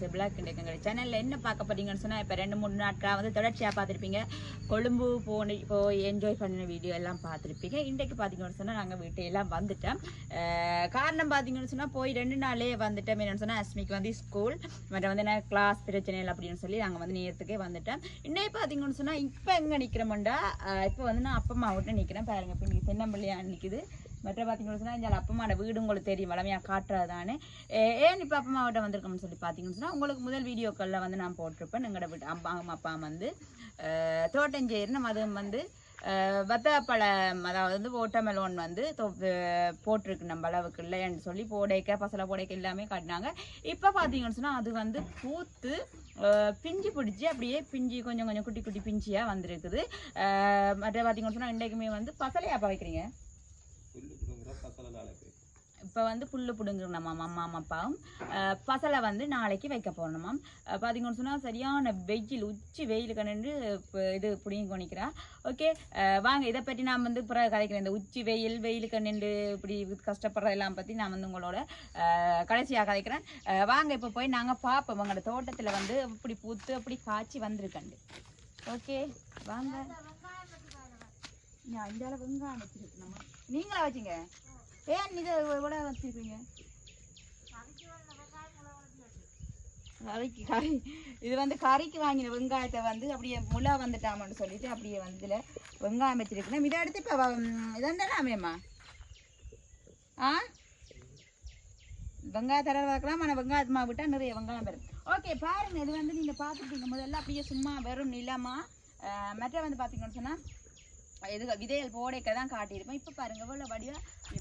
Hello வணக்கம் சேனலில் என்ன பார்க்க போறீங்கன்னு சொன்னால் இப்போ ரெண்டு மூணு நாட்களாக வந்து தொடர்ச்சியாக பார்த்துருப்பீங்க. கொழும்பு போன போய் என்ஜாய் பண்ணின வீடியோ எல்லாம் பார்த்துருப்பீங்க. இன்றைக்கு பார்த்தீங்கன்னு சொன்னால் நாங்கள் வீட்டையெல்லாம் வந்துட்டோம். காரணம் பார்த்தீங்கன்னு சொன்னால் போய் ரெண்டு நாளே வந்துட்டோம். என்னென்னு சொன்னால் அஸ்மிக்கு வந்து ஸ்கூல் மற்ற வந்து என்ன கிளாஸ் பிரச்சனை இல்லை அப்படின்னு சொல்லி நாங்கள் வந்து நேரத்துக்கே வந்துட்டோம். இன்னைக்கு பார்த்தீங்கன்னு சொன்னால் இப்போ எங்கே நிற்கிறோம்டா இப்போ வந்து நான் அப்பா அம்மா விட்டு நிற்கிறேன் பாருங்க இப்போ இன்றைக்கி தென்னம்பிள்ளையா நிற்கிது மற்ற பார்த்தீங்கன்னு சொன்னால் இங்கே அப்பா வீடு உங்களுக்கு தெரியும். வளமையாக காட்டுறது தானே ஏ- ஏன் இப்போ அப்பா வந்திருக்கோம்னு சொல்லி பார்த்தீங்கன்னு சொன்னால் உங்களுக்கு முதல் வீடியோக்களில் வந்து நான் போட்டிருப்பேன். எங்களோட வீட்டு அப்பா அம்மா அப்பா வந்து தோட்டஞ்சேரின்னு அதுவும் வந்து வத்தப்பழம் அதாவது வந்து ஓட்டமெலோன் வந்து தொ- போட்டிருக்கு நம்ம அளவுக்கு இல்லைன்னு சொல்லி போடைக்க பசலை போடைக்க எல்லாமே காட்டினாங்க. இப்போ பார்த்தீங்கன்னு சொன்னால் அது வந்து பூத்து பிஞ்சு பிடிச்சி அப்படியே பிஞ்சு கொஞ்சம் கொஞ்சம் குட்டி குட்டி பிஞ்சியாக வந்திருக்குது. மற்ற பார்த்தீங்கன்னு சொன்னால் இன்றைக்குமே வந்து பசலையாப்பா வைக்கிறீங்க புல்லு பிடுங்குற பசலை நாளைக்கு இப்போ வந்து புல்லு பிடுங்குறோம் அம்மா அப்பாவும். பசலை வந்து நாளைக்கு வைக்க போகணுமாம் பார்த்தீங்கன்னு சொன்னால் சரியான வெயில் உச்சி வெயில் கண்டு இப்போ இது பிடிங்கி கொணிக்கிறா ஓகே வாங்க இதை பற்றி நான் வந்து பிறகு கதைக்கிறேன். இந்த உச்சி வெயில் வெயில் கண்டு இப்படி கஷ்டப்படுறதெல்லாம் பற்றி நான் வந்து உங்களோட கடைசியாக கதைக்கிறேன். வாங்க இப்போ போய் நாங்கள் பார்ப்போம் உங்களோட தோட்டத்தில் வந்து இப்படி பூத்து அப்படி காய்ச்சி வந்திருக்கண்டு. ஓகே வாங்க. நான் இந்த அளவு வெங்காயம் வச்சிருக்கு நம்ம நீங்களா வச்சிங்க? ஏன் இதை இவ்வளோ வச்சுருக்கீங்க? கறிக்கு கறி. இது வந்து கறிக்கு வாங்கின வெங்காயத்தை வந்து அப்படியே முளை வந்துட்டாமன்னு சொல்லிட்டு அப்படியே வந்து இதில் வெங்காயம் வச்சிருக்கணும் இதை எடுத்து இப்போ இதாண்டாமேம்மா ஆ? வெங்காய தர வைக்கலாம் ஆனால் வெங்காயமா விட்டால் நிறைய வெங்காயம் வரும். ஓகே பாருங்க இது வந்து நீங்கள் பார்த்துருக்கீங்க முதல்ல அப்படியே சும்மா வெறும் நிலமா மற்ற வந்து பார்த்தீங்கன்னு சொன்னால் எது விதைகள் போடைக்க தான் காட்டியிருப்பேன் இப்போ பாருங்க இவ்வளோ வடிவா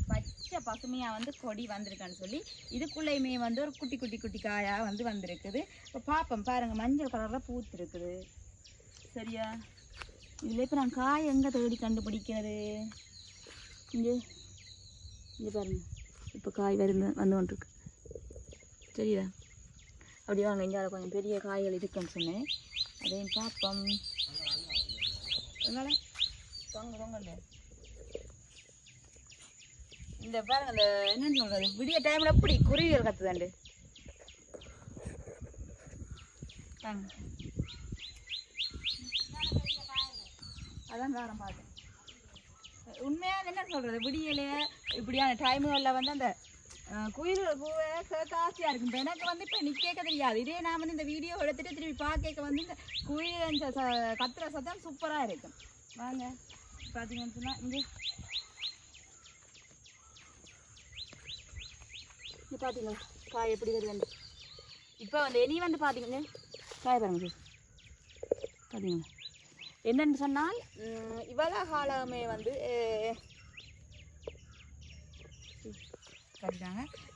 பச்சை பசுமையாக வந்து கொடி வந்திருக்கான்னு சொல்லி இதுக்குள்ளேயுமே வந்து ஒரு குட்டி குட்டி குட்டி காயாக வந்து வந்திருக்குது. இப்போ பார்ப்போம் பாருங்கள் மஞ்சள் கலரில் பூத்துருக்குது. சரியா? இதில் இப்போ நான் காய் எங்கே தேடி கண்டுபிடிக்கிறது? இங்கே இங்கே பாருங்க. இப்போ காய் வருது வந்து கொண்டிருக்கு. சரியா? அப்படி வாங்க இங்கே கொஞ்சம் பெரிய காய்கள் இருக்குன்னு சொன்னேன். அதையும் பார்ப்போம் அதனால் தொங்க தொங்க இந்த பாருங்க இந்த என்னன்னு சொல்றது? விடிய டைம்ல எப்படி குருவிகள் கத்துதாண்டு? அதான் வேற பார்த்தேன். உண்மையா என்ன சொல்றது? விடியலையே இப்படியான டைமுகளில் வந்து அந்த அஹ், குயில்கள் பூவே இருக்கும். இப்ப எனக்கு வந்து இப்போ நிற்க தெரியாது. இதே நான் வந்து இந்த வீடியோ எடுத்துட்டு திரும்பி பார்க்க வந்து இந்த குயில் ச- கத்துற சத்தம் சூப்பராக இருக்கும். வாங்க. பார்த்தீங்கன்னு சொன்னால் இங்கே. இங்கே பார்த்தீங்களா காய் எப்படி வருது இப்போ வந்து இனி வந்து பார்த்தீங்கன்னா காய் பாருங்க. சார் பார்த்தீங்களா என்னன்னு சொன்னால் இவ்வளோ காலமே வந்து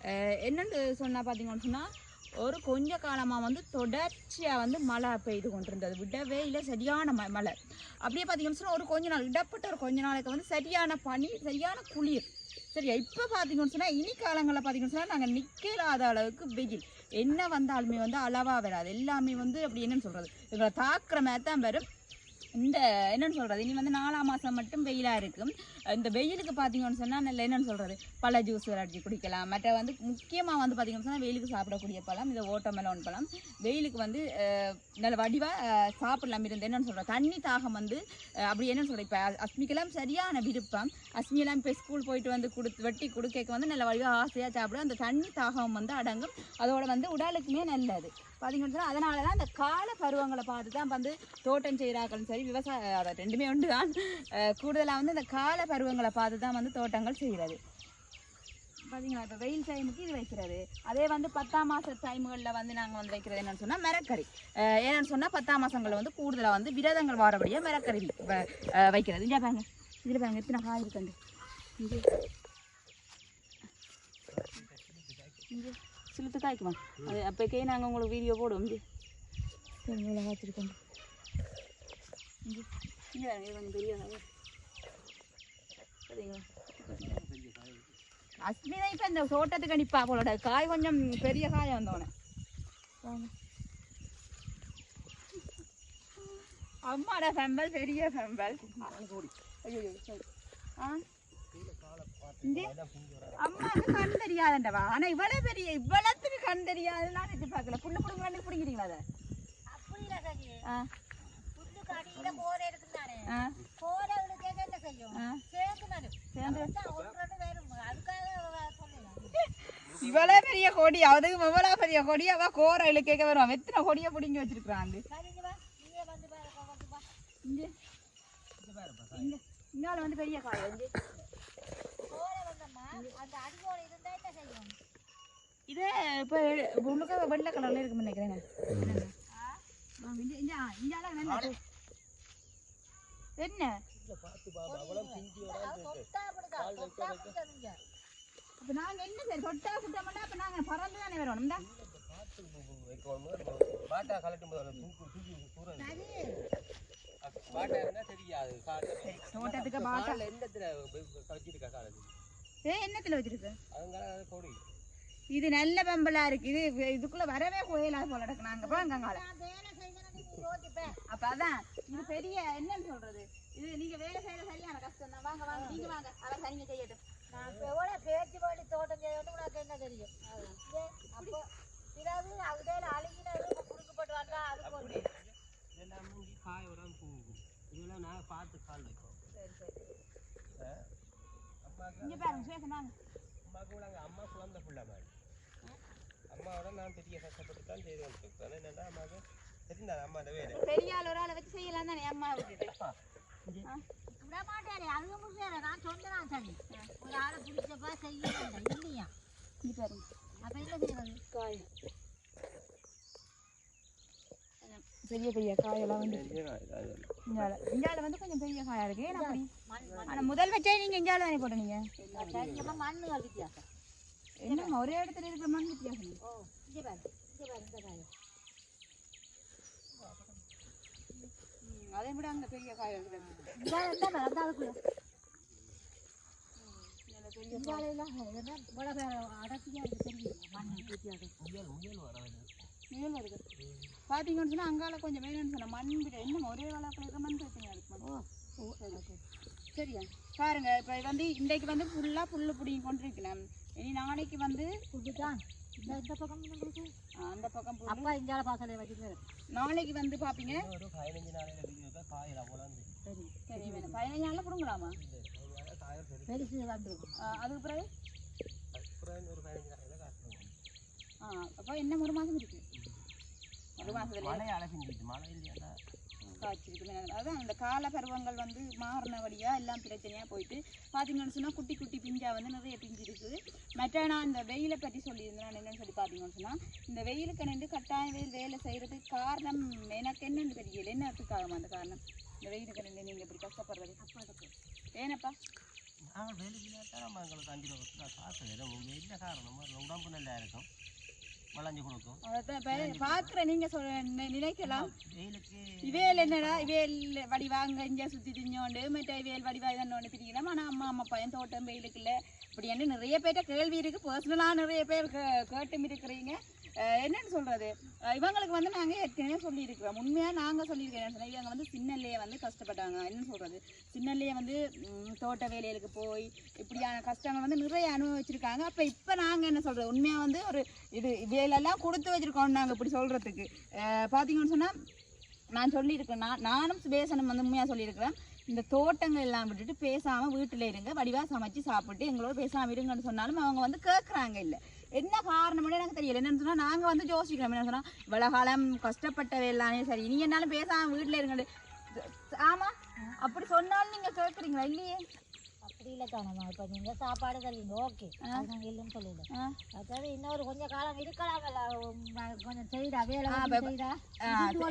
அஹ், என்னன்னு சொன்னால் பார்த்தீங்கன்னு சொன்னால் ஒரு கொஞ்ச காலமாக வந்து தொடர்ச்சியாக வந்து மழை பெய்து கொண்டிருந்தது. விடவே இல்லை சரியான ம மழை. அப்படியே பார்த்தீங்கன்னு சொன்னால் ஒரு கொஞ்ச நாள் இடப்பட்ட ஒரு கொஞ்ச நாளைக்கு வந்து சரியான பனி சரியான குளிர். சரியா? இப்போ பார்த்தீங்கன்னு சொன்னால் இனி காலங்களில் பார்த்தீங்கன்னு சொன்னால் நாங்கள் நிற்கலாத அளவுக்கு வெயில். என்ன வந்தாலுமே வந்து அளவாக வராது. எல்லாமே வந்து அப்படி என்னன்னு சொல்கிறது எங்களை தாக்குற மாதிரி தான் வரும். இந்த என்னன்னு சொல்கிறது இனி வந்து நாலாம் மாதம் மட்டும் வெயிலாக இருக்கும். இந்த வெயிலுக்கு பார்த்தீங்கன்னு சொன்னால் நல்ல என்னன்னு சொல்கிறது பழ ஜூஸ் அடிச்சு குடிக்கலாம். மற்ற வந்து முக்கியமாக வந்து பார்த்தீங்கன்னு சொன்னால் வெயிலுக்கு சாப்பிடக்கூடிய பழம் இந்த ஓட்டமெலோன் பழம். வெயிலுக்கு வந்து நல்ல வடிவாக சாப்பிடலாம். இருந்து என்னன்னு சொல்கிறது தண்ணி தாகம் வந்து அப்படி என்னன்னு சொல்கிறது இப்போ அஸ்மிக்கெல்லாம் சரியான விருப்பம். அஸ்மியெல்லாம் இப்போ ஸ்கூல் போயிட்டு வந்து கொடுத்து வெட்டி கொடுக்க வந்து நல்ல வடிவாக ஆசையாக சாப்பிடும் அந்த தண்ணி தாகம் வந்து அடங்கும். அதோட வந்து உடலுக்குமே நல்லது. பார்த்தீங்கன்னு சொன்னால் அதனால தான் அந்த கால பருவங்களை பார்த்து தான் வந்து தோட்டம் செய்கிறாக்களும் சரி விவசாய அதை ரெண்டுமே உண்டு தான் கூடுதலாக வந்து இந்த கால பருவங்களை பார்த்து தான் வந்து தோட்டங்கள் செய்கிறது. பார்த்தீங்களா இப்போ வெயில் டைமுக்கு இது வைக்கிறது. அதே வந்து பத்தாம் மாத டைமுகளில் வந்து நாங்கள் வந்து வைக்கிறது என்னென்னு சொன்னால் மரக்கறி. ஏன்னு சொன்னால் பத்தாம் மாதங்களில் வந்து கூடுதலாக வந்து விரதங்கள் வாரபடியாக மரக்கறி வைக்கிறது. இங்கே பாருங்க. இதில் பாருங்க. எத்தனை காய் இருக்குண்டு. இங்கே. இங்கே. சிலுத்து காய்க்குமா அது அப்போக்கே நாங்கள் உங்களுக்கு வீடியோ போடுவோம் இங்கே காய்ச்சிருக்கோம் இங்கே கொஞ்சம் பெரிய அஸ்மிதா இப்போ இந்த தோட்டத்துக்கு அனுப்பா போலோட காய் கொஞ்சம் பெரிய காய் வந்தோடனே வாங்க அம்மாடா ஃபெம்பல் பெரிய ஃபெம்பல் ஐயோ ஆ அம்மாவுக்கு கண் தெரியாதண்டவா ஆனா இவ்வளவு பெரிய இவ்வளத்துக்கு கண் தெரியாது நான் எட்டி பார்க்கல புண்ணு பிடுங்க வேண்டி பிடிக்கிறீங்களா அதை அப்படி இல்ல சரி ஆ புல்லுக்கு அடியில போரை இருக்குதானே ஆ போரை விழுக்க என்ன செய்யும் ஆ. சேர்ந்து நடும் சேர்ந்து அதான் ஒன்று ரெண்டு பேரும் அதுக்காக சொல்லலாம் இவ்வளோ பெரிய கொடி அதுக்கு இவ்வளோ பெரிய கொடி அவ கோர இழுக்க வருவான் எத்தனை கொடியை பிடிங்கி வச்சிருக்கிறான் நீயே வந்து இங்கால பெரிய காய் வந்து போரை வந்தம்மா அந்த அடியோட இருந்தா என்ன செய்யும் இது இப்போ உள்ளுக்க வெள்ளை கலர்ல இருக்குன்னு நினைக்கிறேன் என்ன நாங்க என்ன சரி தொட்டா சுட்ட மாட்டா அப்ப நாங்க பறந்து தானே வரணும் பாட்டா கலட்டும் போது சரி தோட்டத்துக்கு பாட்டா எந்த கழிச்சிருக்கா காலேஜ் ஏ என்னத்துல வச்சிருக்கு? இது நல்ல பம்பலா இருக்கு. இது இதுக்குள்ள வரவே கோயிலா போல இருக்கு நாங்க போங்க அங்கால. நான் வேலை செய்யணும் நீ யோசிப்பேன். அப்ப அதான் இது பெரிய என்னன்னு சொல்றது? இது நீங்க வேலை செய்யற சரியான கஷ்டம் தான். வாங்க வாங்க நீங்க வாங்க. அவர் சரிங்க செய்யட்டும். நான் எவ்வளவு பேச்சு பாடி தோட்டம் செய்யணும் உனக்கு என்ன தெரியும்? அப்போ பிறகு அதுல அழுகினது இப்ப குறுக்கப்பட்டு வந்தா அது போட்டு. இதெல்லாம் காய நான் பார்த்து கால் வைப்போம். சரி சரி. இங்க பாருங்க வாங்க அம்மாவுக்கு விடாங்க அம்மா குழந்தை பிள்ளை மாதிரி அம்மாவோட நான் பெரிய கஷ்டப்பட்டு தான் செய்து என்னன்னா அம்மாவுக்கு? தெரிந்தாரு அம்மா அந்த வேலை. பெரிய ஆள் ஒரு ஆளை வச்சு செய்யலாம் தானே அம்மா விட்டுட்டு? விட மாட்டாரு அது முடியாது நான் சொன்னேன் சரி. ஒரு ஆளை பிடிச்சப்பா செய்யணும் இல்லையா? இங்க பாருங்க. அப்ப என்ன செய்யறது காய். பெரிய பெரிய காயெல்லாம் வந்து இஞ்சால. இஞ்சால வந்து கொஞ்சம் பெரிய காயா இருக்கு. ஏன் அப்படி? ஆனா முதல் வச்சே நீங்க இஞ்சால தானே போட்டீங்க? என்ன ஒரே இடத்துல இருக்கிற மண் வித்தியாசம். அதை விட அங்க பெரிய காய் இருக்கு. பாத்தீங்கன்னு சொன்னா அங்கால கொஞ்சம் மேலும் சொன்ன மண் விட என்ன ஒரே வளர்க்குள்ள இருக்கிற மண் பிரச்சனையா இருக்கு ஓ சரி சரி சரியா? பாருங்க இப்போ வந்து இன்றைக்கு வந்து ஃபுல்லாக புல்லு பிடிங்கி கொண்டிருக்கிறேன் இனி நாளைக்கு வந்து புட்டுதான் இந்த இந்த பக்கம் அந்த பக்கம் புல்லு. அப்பா இங்கால பாசலை வச்சுட்டு நாளைக்கு வந்து பார்ப்பீங்க ஒரு பதினஞ்சு நாளையில வீடியோ காயில சரி. சரி வேணும் பதினஞ்சு நாளில் பிடுங்கலாமா? பெருசு வந்துருக்கும் அதுக்கு பிறகு? அப்புறம் ஒரு பதினஞ்சு நாளையில காசு ஆ அப்போ என்ன ஒரு மாதம் இருக்கு? ஒரு மாதத்துல மழை அழகிட்டு மழை இல்லையா காய்ச்சிருக்கு அதான் அந்த கால பருவங்கள் வந்து மாறின வழியாக எல்லாம் பிரச்சனையாக போயிட்டு பார்த்தீங்கன்னு சொன்னால் குட்டி குட்டி பிஞ்சா வந்து நிறைய பிஞ்சு இருக்குது மற்ற நான் இந்த வெயிலை பற்றி சொல்லியிருந்தேன். நான் என்னன்னு சொல்லி பார்த்தீங்கன்னு சொன்னால் இந்த வெயிலுக்கு நின்று கட்டாய வெயில் வேலை செய்கிறதுக்கு காரணம் எனக்கு என்னன்னு தெரியல. என்னத்துக்காகமா அந்த காரணம்? இந்த வெயிலுக்கு நின்று நீங்கள் இப்படி கஷ்டப்படுறது? அப்பாட்டுக்கு ஏனப்பா? நாங்கள் வேலைக்கு நம்ம எங்களுக்கு அஞ்சு ரூபா காசு வேறு உங்கள் என்ன காரணமாக உடம்பு நல்லா இருக்கும். வளைஞ்சு கொடுக்கும். அதான் பார்க்குற நீங்கள் சொல் நி- நினைக்கலாம். இவேல் என்னடா இவேல் வடிவாங்க இங்கே சுற்றி திஞ்சோண்டு மற்ற இவேல் வடிவா இதன்னு திரிக்கலாம் ஆனால் அம்மா அம்மா பையன் தோட்டம் வெயிலுக்குள்ள. இப்படின்னு நிறைய பேர்ட்ட கேள்வி இருக்குது பர்சனலாக நிறைய பேர் கேட்டும் இருக்கிறீங்க. என்னன்னு சொல்கிறது இவங்களுக்கு வந்து நாங்கள் ஏற்கனவே சொல்லியிருக்கிறோம். உண்மையாக நாங்கள் சொல்லியிருக்கோம் என்ன இவங்க வந்து சின்னல்லையே வந்து கஷ்டப்பட்டாங்க. என்னன்னு சொல்கிறது சின்னல்லையே வந்து தோட்ட வேலைகளுக்கு போய் இப்படியான கஷ்டங்கள் வந்து நிறைய அனுபவிச்சிருக்காங்க. அப்போ இப்போ நாங்கள் என்ன சொல்கிறது உண்மையாக வந்து ஒரு இது வேலையெல்லாம் கொடுத்து வச்சுருக்கோம் நாங்கள் இப்படி சொல்கிறதுக்கு பார்த்தீங்கன்னு சொன்னால் நான் சொல்லியிருக்கேன் நான் நானும் பேசணும் வந்து உண்மையாக சொல்லியிருக்கிறேன். இந்த தோட்டங்கள் எல்லாம் விட்டுட்டு பேசாமல் வீட்டில் இருங்க. வடிவாக சமைச்சு சாப்பிட்டு எங்களோட பேசாமல் இருங்கன்னு சொன்னாலும் அவங்க வந்து கேட்குறாங்க இல்லை. என்ன காரணம்னு எனக்கு தெரியல. என்னன்னு சொன்னால் நாங்கள் வந்து யோசிக்கிறோம். என்ன சொன்னால் இவ்வளோ காலம் கஷ்டப்பட்டவை எல்லாமே சரி. நீ என்னாலும் பேசாமல் வீட்டில் இருங்க ஆமாம் அப்படி சொன்னாலும் நீங்கள் கேட்குறீங்களா இல்லையே? தானம்மா இப்போ நீங்கள் சாப்பாடு தருவீங்க ஓகே. அது நாங்கள் இல்லைன்னு சொல்லல அதாவது இன்னொரு கொஞ்சம் காலம் இருக்கலாம்ல. உம், கொஞ்சம் செய்தா வேலை செய்தா.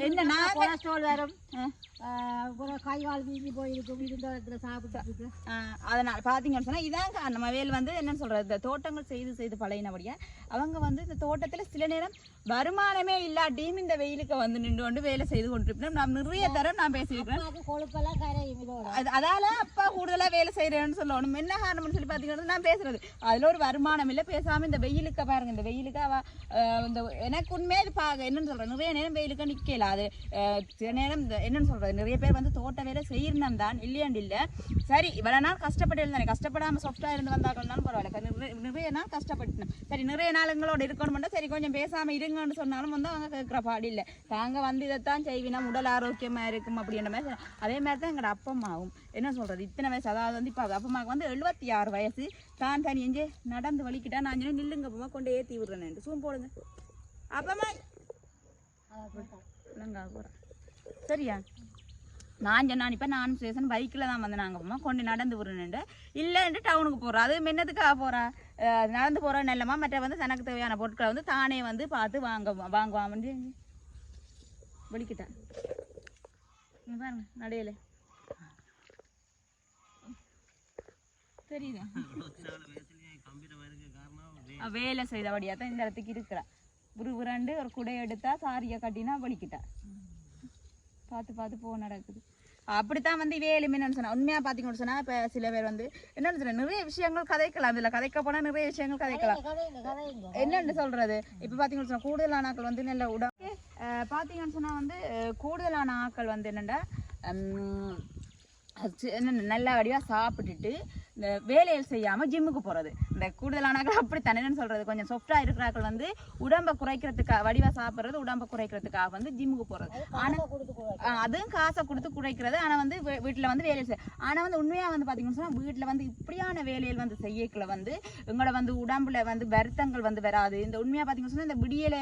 என்ன கொலஸ்ட்ரால் வரும். கை கால் வீங்கி போயிருக்கும். இருந்த இடத்துல சாப்பிட்டு அதனால் பார்த்தீங்கன்னு சொன்னால் இதான் காரணம் வேல் வந்து என்னன்னு சொல்கிறது இந்த தோட்டங்கள் செய்து செய்து பழையினபடியா அவங்க வந்து இந்த தோட்டத்தில் சில நேரம் வருமானமே இல்லாட்டியும் இந்த வெயிலுக்கு வந்து நின்று கொண்டு வேலை செய்து கொண்டிருப்போம் நான் நிறைய தரம் நான் பேசியிருக்கிறேன். அதால அப்பா கூடுதலாக வேலை செய்கிறேன்னு சொல்லணும். என்ன காரணம்னு சொல்லி பார்த்தீங்கன்னா நான் பேசுறது. அதில் ஒரு வருமானம் இல்லை. பேசாமல் இந்த வெயிலுக்கு பாருங்க. இந்த வெயிலுக்கு அவ இந்த எனக்கு உண்மையே இது பாக என்னன்னு சொல்கிறேன் நிறைய நேரம் வெயிலுக்கு நிற்கல அது சில நேரம் இந்த என்னன்னு சொல்கிறது நிறைய பேர் வந்து தோட்ட வேலை செய்யணும் தான் இல்லையாண்டு இல்லை. சரி இவ்வளோ நாள் கஷ்டப்பட்டு இருந்தானே. கஷ்டப்படாமல் சாஃப்டாக இருந்து வந்தாங்கன்னாலும் பரவாயில்ல. நிறைய- நிறைய நாள் கஷ்டப்பட்டுனேன் சரி நிறைய நாள் எங்களோட இருக்கணும்னா சரி கொஞ்சம் பேசாமல் இருங்கன்னு சொன்னாலும் வந்து அவங்க கேட்குற பாடு இல்லை. தாங்க வந்து இதைத்தான் செய்வினா. உடல் ஆரோக்கியமாக இருக்கும் அப்படின்ற மாதிரி அதே மாதிரி தான் எங்களோட அப்பம்மாவும் என்ன சொல்கிறது இத்தனை வயசு அதாவது வந்து இப்போ அப்பம்மாவுக்கு வந்து எழுபத்தி ஆறு வயசு. தான் தனி எஞ்சே நடந்து வலிக்கிட்டா நான் சொன்னேன், நில்லுங்க அப்பமா கொண்டு ஏற்றி விடுறேன் சூம் போடுங்க. அப்பமா. இல்லைங்க போகிறேன் சரியா? நான் சொன்னான் இப்போ நான் ஸ்டேஷன் பைக்கில் தான் வந்து நாங்கள் போமா கொண்டு நடந்து விடுறேன்ட்டு இல்லைன்ட்டு டவுனுக்கு போகிறோம் அது மின்னதுக்காக போகிறா நடந்து போகிற நல்லமா மற்ற வந்து தனக்கு தேவையான பொருட்களை வந்து தானே வந்து பார்த்து வாங்க வாங்குவான். வலிக்கிட்டேன் இங்க பாருங்க நடையில. தெரியுதா. வேலை செய்தபடியா தான் இந்த இடத்துக்கு இருக்கிறா. ஒரு உருண்டு ஒரு குடையை எடுத்தா சாரியை கட்டினா வலிக்கிட்டா. பார்த்து பார்த்து போ நடக்குது. அப்படித்தான் வந்து வேலும் என்னன்னு சொன்னா. உண்மையா பாத்தீங்கன்னு சொன்னா இப்ப சில பேர் வந்து என்னன்னு சொல்ற நிறைய விஷயங்கள் கதைக்கலாம். இதுல கதைக்க போனா நிறைய விஷயங்கள் கதைக்கலாம். என்னன்னு சொல்றது? இப்ப பாத்தீங்கன்னு சொன்னா கூடுதலான ஆட்கள் வந்து நல்ல உடம்பு. அஹ் பாத்தீங்கன்னு சொன்னா வந்து கூடுதலான ஆட்கள் வந்து என்னண்டா ஹம், அது சி- என்ன நல்ல வடிவா சாப்பிட்டுட்டு வேலைகள் செய்யாமல் ஜிம்முக்கு போகிறது இந்த கூடுதலான ஆட்கள் அப்படித்தான் என்னன்னு சொல்றது. கொஞ்சம் சொஃப்டா இருக்கிறார்கள் வந்து உடம்ப குறைக்கிறதுக்காக வடிவா சாப்பிடுறது உடம்ப குறைக்கிறதுக்காக வந்து ஜிம்முக்கு போறது. ஆனா கொடுத்து கூட ஆ, அதுவும் காசை கொடுத்து குறைக்கிறது. ஆனா வந்து வீட்டுல வந்து வேலையில் செய்ய ஆனா வந்து உண்மையா வந்து பாத்தீங்கன்னு சொன்னா வீட்டுல வந்து இப்படியான வேலைகள் வந்து செய்யக்கல வந்து எங்களோட வந்து உடம்புல வந்து வருத்தங்கள் வந்து வராது. இந்த உண்மையா பாத்தீங்கன்னு சொன்னா இந்த விடியல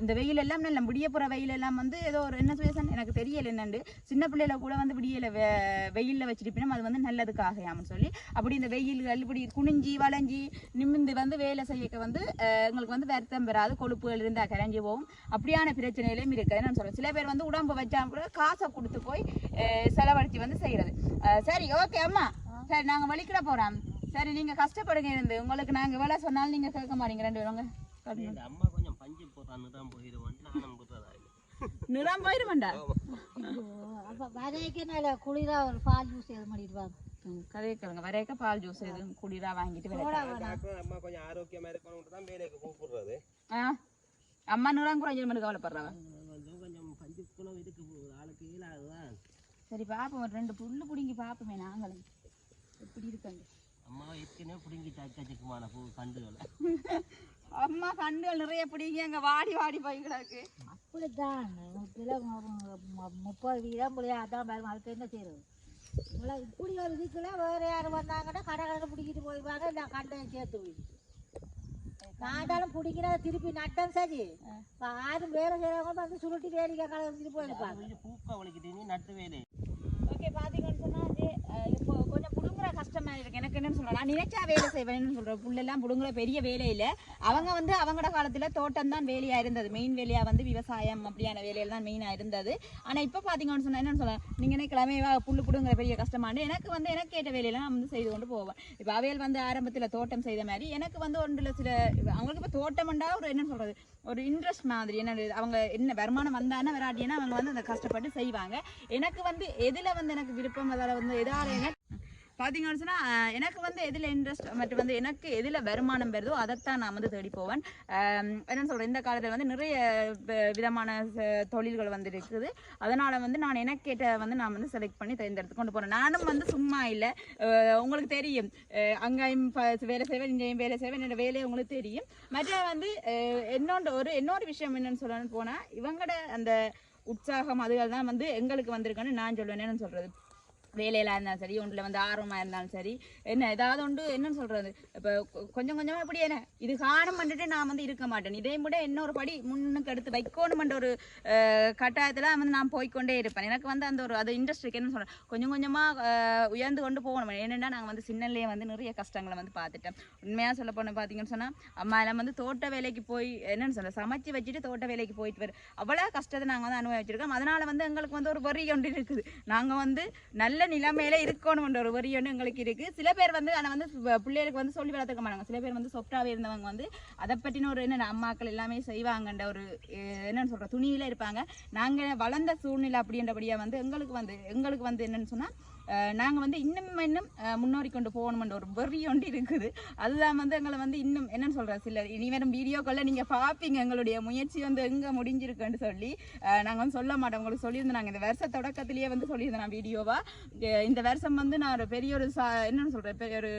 இந்த வெயில் எல்லாம் நல்ல விடிய போற வெயில் எல்லாம் வந்து ஏதோ ஒரு என்ன சுயசன் எனக்கு தெரியல என்னண்டு. சின்ன பிள்ளையில கூட வந்து விடியல வெ- வெயில்ல வச்சிருப்பினும் அது வந்து நல்லதுக்காகயாமன்னு சொல்லி அப்படி இந்த வெயில்கள் இப்படி குனிஞ்சி வளைஞ்சி நிமிந்து வந்து வேலை செய்யக்க வந்து அஹ், எங்களுக்கு வந்து வருத்தம் பெறாது கொழுப்புகள் இருந்தா கரைஞ்சி போகும். அப்படியான பிரச்சனையிலும் இருக்குது. நான் சொல்றேன். சில பேர் வந்து உடம்பு வச்சா கூட காசை கொடுத்து போய் அஹ், செலவழிச்சு வந்து செய்யறது. அஹ், சரி ஓகே அம்மா. சரி நாங்க வலிக்கிட போறோம். சரி நீங்க கஷ்டப்படுங்க இருந்து. உங்களுக்கு நாங்க வேலை சொன்னாலும் நீங்க கேட்க மாட்டீங்க. ரெண்டு பேரும் காட்டுங்க. இந்த அம்மா கொஞ்சம் பஞ்சு போட்டான்னு தான் போயிடுவான் நானும் போடுறதா இல்லை நிறம் போயிருமாண்டா? அப்ப வரைக்கும் நல்ல குளிரா ஒரு பால் ஜூஸ் எது பண்ணிடுவாங்க கதையை கேளுங்க வரைக்க பால் ஜூஸ் எதுவும் குடிரா வாங்கிட்டு அம்மா கொஞ்சம் ஆரோக்கியமா இருக்கணும்னு தான் வேலைக்கு கூப்பிடுறது ஆ அம்மா நிறம் கூட அஞ்சு கவலைப்படுறவன் கொஞ்சம் கொஞ்சம் பஞ்சு குளம் இருக்கு ஆளுக்கு இயலாதுதான் சரி பாப்போம் ஒரு ரெண்டு புல்லு பிடிங்கி பாப்போமே நாங்களும் எப்படி இருக்காங்க அம்மாவை ஏற்கனவே பிடுங்கி தக்கச்சுக்குமான பூ கண்டுகளை அம்மா கண்டுகள் நிறைய பிடிங்கி அங்க வாடி வாடி போய் கிடக்கு அப்படித்தான் கிலோ முப்பது வீதம் புள்ளியா அதான் பாருங்க அதுக்கு என்ன செய்யறது இவ்வளோ இப்படி ஒரு இதுக்குள்ள வேற யாரும் வந்தாங்கன்னா கடை கடை பிடிக்கிட்டு போயிடுவாங்க நான் கண்டையும் சேர்த்து போயிடுச்சு நாட்டாலும் பிடிக்கிறத திருப்பி நட்டம் சரி. இப்ப யாரும் வேலை செய்யறவங்க வந்து சுருட்டி வேடிக்கை கலந்துட்டு போயிருப்பாங்க. பூக்கா வலிக்கிட்டு நீ நட்டு வேலை ஓகே பாத்தீங்கன்னு சொன்னா அது அஹ், இப்போ கொஞ்சம் புடுங்குற கஷ்டமா இருக்கு எனக்கு என்னன்னு சொல்றேன் நான் நினைச்சா வேலை செய்வேன்னு சொல்றேன் புல்லெல்லாம் புடுங்குற பெரிய வேலையில அவங்க வந்து அவங்களோட காலத்துல தோட்டம் தான் வேலையா இருந்தது. மெயின் வேலையா வந்து விவசாயம் அப்படியான வேலையில தான் மெயினா இருந்தது. ஆனா இப்ப பாத்தீங்கன்னு சொன்னா என்னன்னு சொல்ல நீங்க என்ன இவ புல்லு புடுங்குற பெரிய கஷ்டமானு எனக்கு வந்து எனக்கு கேட்ட வேலையில நான் வந்து செய்து கொண்டு போவேன். இப்ப அவையல் வந்து ஆரம்பத்துல தோட்டம் செய்த மாதிரி எனக்கு வந்து ஒன்றுல சில அவங்களுக்கு இப்ப தோட்டம்ண்டா ஒரு என்ன சொல்றது ஒரு இன்ட்ரெஸ்ட் மாதிரி என்ன அவங்க என்ன வருமானம் வந்தாங்கன்னா வராட்டினா அவங்க வந்து அந்த கஷ்டப்பட்டு செய்வாங்க. எனக்கு வந்து எதுல வந்து எனக்கு விருப்பம் அதாவது வந்து எதாவது பார்த்தீங்கன்னு சொன்னால் எனக்கு வந்து எதில் இன்ட்ரெஸ்ட் மற்றும் வந்து எனக்கு எதில் வருமானம் வருதோ அதைத்தான் நான் வந்து தேடி போவேன். என்னென்னு சொல்கிறேன் இந்த காலத்தில் வந்து நிறைய விதமான தொழில்கள் வந்து இருக்குது. அதனால் வந்து நான் எனக்கு கேட்ட வந்து நான் வந்து செலக்ட் பண்ணி தேர்ந்தெடுத்து கொண்டு போகிறேன் நானும் வந்து சும்மா இல்லை. உங்களுக்கு தெரியும். அங்கேயும் ப- வேலை செய்வேன் இங்கேயும் வேலை செய்வேன் என்னோட வேலையை உங்களுக்கு தெரியும். மற்ற வந்து என்னோட ஒரு இன்னொரு விஷயம் என்னன்னு சொல்லணும்னு போனால் இவங்களோட அந்த உற்சாகம் அதுகள் தான் வந்து எங்களுக்கு வந்திருக்குன்னு நான் சொல்லுவேன் என்னன்னு சொல்கிறது வேலையில இருந்தாலும் சரி ஒன்றில் வந்து ஆர்வமாக இருந்தாலும் சரி என்ன ஏதாவது ஒன்று என்னன்னு சொல்கிறது இப்போ கொஞ்சம் கொஞ்சமாக இப்படி என்ன இது காரணம் பண்ணிட்டு நான் வந்து இருக்க மாட்டேன். இதை விட இன்னொரு படி முன்னுக்கு எடுத்து வைக்கணுமென்ற ஒரு கட்டாயத்தில் வந்து நான் போய்க்கொண்டே இருப்பேன். எனக்கு வந்து அந்த ஒரு அது இண்டஸ்ட்ரிக்கு என்ன சொல்கிறேன் கொஞ்சம் கொஞ்சமாக உயர்ந்து கொண்டு போகணும். என்னென்னா நாங்கள் வந்து சின்னலேயே வந்து நிறைய கஷ்டங்களை வந்து பார்த்துட்டேன். உண்மையாக சொல்ல போன பார்த்தீங்கன்னு சொன்னால் அம்மா எல்லாம் வந்து தோட்ட வேலைக்கு போய் என்னென்னு சொல்ல சமைச்சு வச்சுட்டு தோட்ட வேலைக்கு போயிட்டு வரும் அவ்வளோ கஷ்டத்தை நாங்கள் வந்து அனுபவிச்சிருக்கோம். அதனால் வந்து எங்களுக்கு வந்து ஒரு வரி ஒன்று இருக்குது. நாங்கள் வந்து நல்ல நிலைமையில இருக்கணும்ன்ற ஒரு வரி ஒன்று எங்களுக்கு இருக்கு. சில பேர் வந்து ஆனால் வந்து பிள்ளைகளுக்கு வந்து சொல்லி வளர்த்துக்க மாட்டாங்க. சில பேர் வந்து சொப்டாவே இருந்தவங்க வந்து அதை பற்றின ஒரு என்ன அம்மாக்கள் எல்லாமே செய்வாங்கன்ற ஒரு என்னன்னு சொல்ற துணியில இருப்பாங்க. நாங்க வளர்ந்த சூழ்நிலை அப்படின்றபடியா வந்து எங்களுக்கு வந்து எங்களுக்கு வந்து என்னன்னு சொன்னா நாங்கள் வந்து இன்னும் இன்னும் முன்னோடி கொண்டு போகணுமென்ற ஒரு வெறி ஒன்று இருக்குது. அதுதான் வந்து எங்களை வந்து இன்னும் என்னன்னு சொல்கிறேன் சில இனி வரும் வீடியோக்களில் நீங்கள் பார்ப்பீங்க எங்களுடைய முயற்சி வந்து எங்கே முடிஞ்சிருக்குன்னு சொல்லி. நாங்கள் வந்து சொல்ல மாட்டோம். உங்களுக்கு சொல்லியிருந்தோம் நாங்கள் இந்த வருஷ தொடக்கத்திலேயே வந்து சொல்லியிருந்தோம் நான் வீடியோவாக இந்த வருஷம் வந்து நான் ஒரு பெரிய ஒரு சா என்னன்னு சொல்கிறேன் பெரிய ஒரு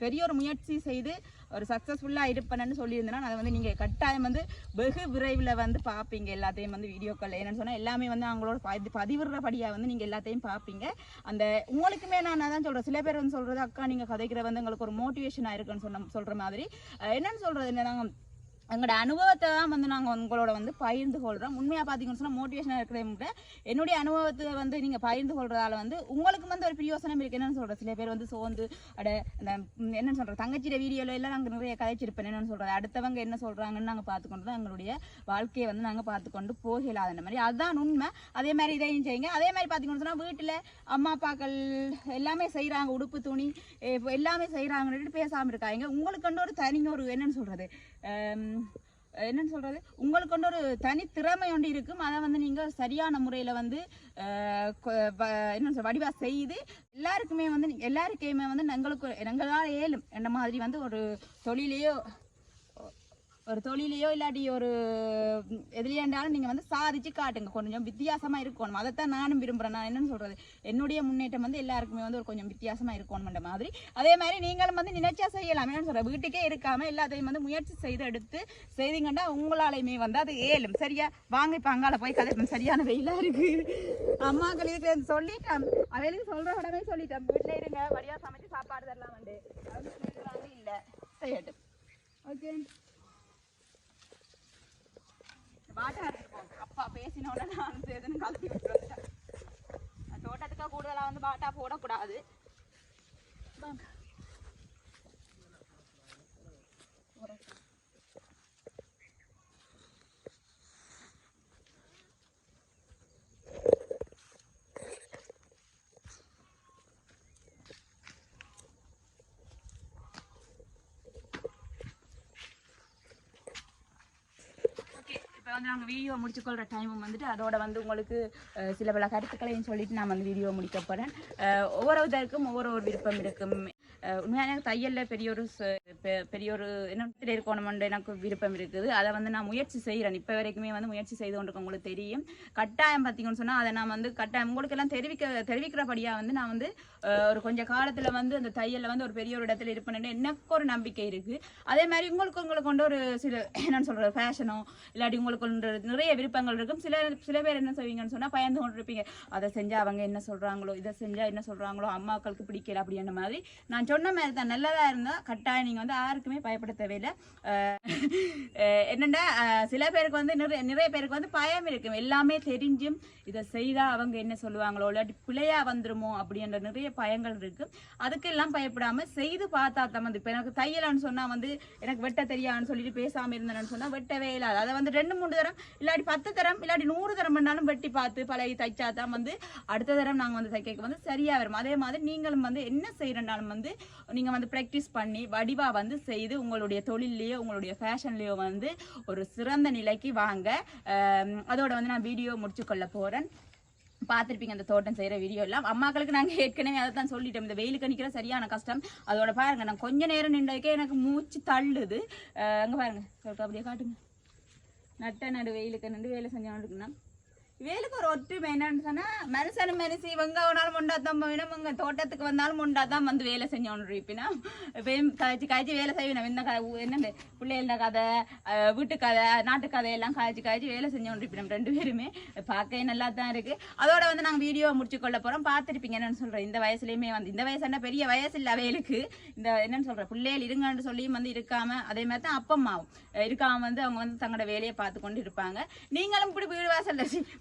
பெரிய ஒரு முயற்சி செய்து ஒரு சக்ஸஸ்ஃபுல்லாக இருப்பேன்னு சொல்லியிருந்தேன்னா அதை வந்து நீங்கள் கட்டாயம் வந்து வெகு விரைவில் வந்து பார்ப்பீங்க எல்லாத்தையும் வந்து வீடியோக்கள் என்னென்னு சொன்னால் எல்லாமே வந்து அவங்களோட பதி பதிவிடுறபடியாக வந்து நீங்கள் எல்லாத்தையும் பார்ப்பீங்க அந்த உங்களுக்குமே நான் தான் சொல்கிறேன் சில பேர் வந்து சொல்கிறது அக்கா நீங்கள் கதைக்கிற வந்து எங்களுக்கு ஒரு மோட்டிவேஷனாக இருக்குன்னு சொன்ன சொல்கிற மாதிரி. என்னென்னு சொல்கிறது என்ன நாங்கள் எங்களோட அனுபவத்தை தான் வந்து நாங்கள் உங்களோட வந்து பகிர்ந்து கொள்கிறோம் உண்மையாக பார்த்தீங்கன்னு சொன்னால் மோட்டிவேஷனாக இருக்கிறத என்னுடைய அனுபவத்தை வந்து நீங்கள் பகிர்ந்து கொள்றதால வந்து உங்களுக்கு வந்து ஒரு பிரியோசனம் இருக்குது என்னன்னு சொல்கிறேன் சில பேர் வந்து சோர்ந்து அட இந்த என்னென்னு என்னன்னு தங்கச்சியோட வீடியோவில் எல்லாம் நாங்கள் நிறைய கதைச்சிருப்பேன். என்னென்னு சொல்கிறது அடுத்தவங்க என்ன சொல்கிறாங்கன்னு நாங்கள் பார்த்துக்கொண்டு தான் எங்களுடைய வாழ்க்கையை வந்து நாங்கள் பார்த்துக்கொண்டு போகலாத அந்த மாதிரி. அதுதான் உண்மை. அதே மாதிரி இதையும் செய்யுங்க. அதே மாதிரி பார்த்தீங்கன்னு சொன்னால் வீட்டில் அம்மா அப்பாக்கள் எல்லாமே செய்கிறாங்க உடுப்பு துணி எல்லாமே செய்கிறாங்கன்னு பேசாமல் இருக்காங்க உங்களுக்கு ஒரு தனி ஒரு என்னென்னு சொல்கிறது என்னன்னு சொல்றது? உங்களுக்கு கொண்டு ஒரு தனித்திறமை ஒன்று இருக்கும். அதை வந்து நீங்க சரியான முறையில வந்து என்ன சொல்ற வடிவா செய்து எல்லாருக்குமே வந்து நீ- எல்லாருக்குமே வந்து எங்களுக்கு எங்களால் ஏழும் என்ன மாதிரி வந்து ஒரு தொழிலையோ ஒரு தொழிலையோ இல்லாட்டி ஒரு எதுலையாண்டாலும் நீங்கள் வந்து சாதிச்சு காட்டுங்க. கொஞ்சம் வித்தியாசமாக இருக்கணும். அதைத்தான் நானும் விரும்புகிறேன் நான் என்னன்னு சொல்கிறது என்னுடைய முன்னேற்றம் வந்து எல்லாருக்குமே வந்து ஒரு கொஞ்சம் வித்தியாசமாக இருக்கணும்ன்ற மாதிரி. அதே மாதிரி நீங்களும் வந்து நினைச்சா செய்யலாம். என்னன்னு சொல்கிறேன் வீட்டுக்கே இருக்காமல் எல்லாத்தையும் வந்து முயற்சி செய்து எடுத்து செய்தீங்கன்னா உங்களாலையுமே வந்து அது ஏலும் சரியா? வாங்க இப்போ அங்கால போய் கதைப்போம். சரியான வெயிலாக இருக்கு. அம்மாக்கள் இருக்கிறது சொல்லிட்டேன். அவையிலும் சொல்கிற உடனே சொல்லிட்டேன். வீட்டில் இருங்க. வழியாக சமைச்சு சாப்பாடு தரலாம் வந்து. அப்படின்னு சொல்லிடுறாங்க. இல்லை. செய்யட்டும். ஓகே. பாட்டா இருக்கும் அப்பா பேசின உடனே நான் வந்து எதுன்னு கலத்தி விட்டு வந்துட்டேன். தோட்டத்துக்கு கூடுதலாக வந்து பாட்டா போடக்கூடாது வாங்க. போறேன். ஓகே இப்போ வந்து நாங்கள் வீடியோ முடிச்சுக்கொள்கிற டைமும் வந்துட்டு அதோட வந்து உங்களுக்கு சில பல கருத்துக்களையும் சொல்லிட்டு நான் வந்து வீடியோ முடிக்க போகிறேன் ஒவ்வொருத்தருக்கும் ஒவ்வொரு ஒரு விருப்பம் இருக்கும். உண்மையான எனக்கு தையலில் பெரிய ஒரு பெ- பெரிய ஒரு என்னத்தில் இருக்கணும்னு எனக்கு விருப்பம் இருக்குது. அதை வந்து நான் முயற்சி செய்கிறேன் இப்போ வரைக்குமே வந்து முயற்சி செய்து கொண்டு உங்களுக்கு தெரியும். கட்டாயம் பார்த்தீங்கன்னு சொன்னால் அதை நான் வந்து கட்டாயம் உங்களுக்கு எல்லாம் தெரிவிக்க தெரிவிக்கிறபடியாக வந்து நான் வந்து ஒரு கொஞ்ச காலத்தில் வந்து அந்த தையலில் வந்து ஒரு பெரிய ஒரு இடத்துல இருப்பேன்னு எனக்கு ஒரு நம்பிக்கை இருக்குது அதே மாதிரி உங்களுக்கு உங்களுக்கு கொண்டு ஒரு சில என்னன்னு சொல்கிறது ஃபேஷனோ இல்லாட்டி உங்களுக்கு நிறைய விருப்பங்கள் இருக்கும். சில சில பேர் என்ன செய்வீங்கன்னு சொன்னால் பயந்து கொண்டு இருப்பீங்க அதை செஞ்சால் அவங்க என்ன சொல்கிறாங்களோ இதை செஞ்சால் என்ன சொல்கிறாங்களோ அம்மாக்களுக்கு பிடிக்கல அப்படின்ற மாதிரி நான் சொன்ன மாதிரி தான் நல்லதாக இருந்தால் கட்டாயம் நீங்கள் வந்து யாருக்குமே பயப்பட தேவையில்லை. என்னென்னா சில பேருக்கு வந்து நிறைய நிறைய பேருக்கு வந்து பயம் இருக்கும். எல்லாமே தெரிஞ்சும் இதை செய்தால் அவங்க என்ன சொல்லுவாங்களோ இல்லாட்டி பிழையாக வந்துருமோ அப்படின்ற நிறைய பயங்கள் இருக்குது அதுக்கெல்லாம் பயப்படாமல் செய்து பார்த்தா தான் வந்து இப்போ எனக்கு தையலான்னு சொன்னால் வந்து எனக்கு வெட்ட தெரியாதுன்னு சொல்லிட்டு பேசாமல் இருந்தேன்னு சொன்னால் வெட்டவே இல்லாது அதை வந்து ரெண்டு மூணு தரம் இல்லாட்டி பத்து தரம் இல்லாட்டி நூறு தரம் பண்ணாலும் வெட்டி பார்த்து பழகி தைச்சா தான் வந்து அடுத்த தரம் நாங்கள் வந்து தைக்க வந்து சரியாக வரும். அதே மாதிரி நீங்களும் வந்து என்ன செய்கிறனாலும் வந்து நீங்கள் வந்து ப்ராக்டிஸ் பண்ணி வடிவாக வந்து செய்து உங்களுடைய தொழிலையோ உங்களுடைய ஃபேஷன்லேயோ வந்து ஒரு சிறந்த நிலைக்கு வாங்க. அதோட வந்து நான் வீடியோ முடிச்சு கொள்ள போறேன். பார்த்துருப்பீங்க அந்த தோட்டம் செய்கிற வீடியோ எல்லாம். அம்மாக்களுக்கு நாங்கள் ஏற்கனவே அதை தான் சொல்லிட்டோம். இந்த வெயிலுக்கு நிற்கிற சரியான கஷ்டம். அதோட பாருங்க நான் கொஞ்ச நேரம் நின்றதுக்கே எனக்கு மூச்சு தள்ளுது. அங்கே பாருங்க அப்படியே காட்டுங்க. நட்ட நடு வெயிலுக்கு நின்று வேலை செஞ்சவனுக்குன்னா வேலுக்கு ஒரு ஒற்றுமை என்னன்னு சொன்னா மனுஷன் மனுஷி இவங்க வேணாலும் முண்டாத்தான் போயிடும் இவங்க தோட்டத்துக்கு வந்தாலும் முண்டாதான் வந்து வேலை செஞ்சோன்னு இருப்பினா இப்பயும் காய்ச்சி காய்ச்சி வேலை செய்யணும் இந்த கதை என்னண்டு பிள்ளைகள கதை வீட்டு கதை நாட்டு கதை எல்லாம் காய்ச்சி காய்ச்சி வேலை செஞ்சோன்னு இருப்பினோம் ரெண்டு பேருமே பார்க்க நல்லா தான் இருக்கு அதோட வந்து நாங்கள் வீடியோ முடிச்சு கொள்ள போறோம் பார்த்துருப்பீங்க என்னன்னு சொல்றேன் இந்த வயசுலயுமே வந்து இந்த வயசுனா பெரிய வயசு இல்லை வேலுக்கு இந்த என்னன்னு சொல்ற பிள்ளைகள் இருங்கன்னு சொல்லியும் வந்து இருக்காம அதே மாதிரி தான் அப்பம்மாவும் இருக்காம வந்து அவங்க வந்து தங்களோட வேலையை பார்த்து கொண்டு இருப்பாங்க நீங்களும் இப்படி வீடு வாசல்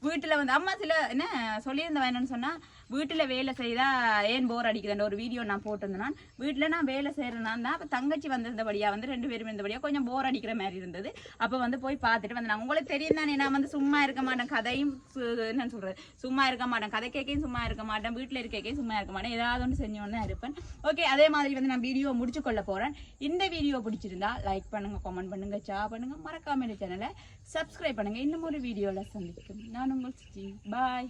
வீட்டுல வந்து அம்மா சில என்ன சொல்லியிருந்தவன் என்னன்னு சொன்னா வீட்டில் வேலை செய்தா ஏன் போர் அடிக்குதுன்ற ஒரு வீடியோ நான் போட்டிருந்தேன். நான் நான் வேலை செய்யறேன்னா தான் அப்போ தங்கச்சி வந்திருந்தபடியாக வந்து ரெண்டு பேரும் இருந்தபடியாக கொஞ்சம் போர் அடிக்கிற மாதிரி இருந்தது. அப்போ வந்து போய் பார்த்துட்டு வந்து நான் உங்களுக்கு தெரியும் தானே நான் வந்து சும்மா இருக்க மாட்டேன். கதையும் சு- என்னன்னு சொல்கிறது சும்மா இருக்க மாட்டேன். கதை கேட்கையும் சும்மா இருக்க மாட்டேன். வீட்டில் இருக்கையும் சும்மா இருக்க மாட்டேன். ஏதாவது ஒன்று செஞ்சோன்னு இருப்பேன் ஓகே அதே மாதிரி வந்து நான் வீடியோ முடிச்சு கொள்ள போகிறேன் இந்த வீடியோ பிடிச்சிருந்தா லைக் பண்ணுங்கள் கமெண்ட் பண்ணுங்கள் ஷேர் பண்ணுங்கள் மறக்காம இந்த சேனலை சப்ஸ்கிரைப் பண்ணுங்கள் இன்னும் ஒரு வீடியோவில் சந்திக்கும். நான் உங்கள் சிச்சி பாய்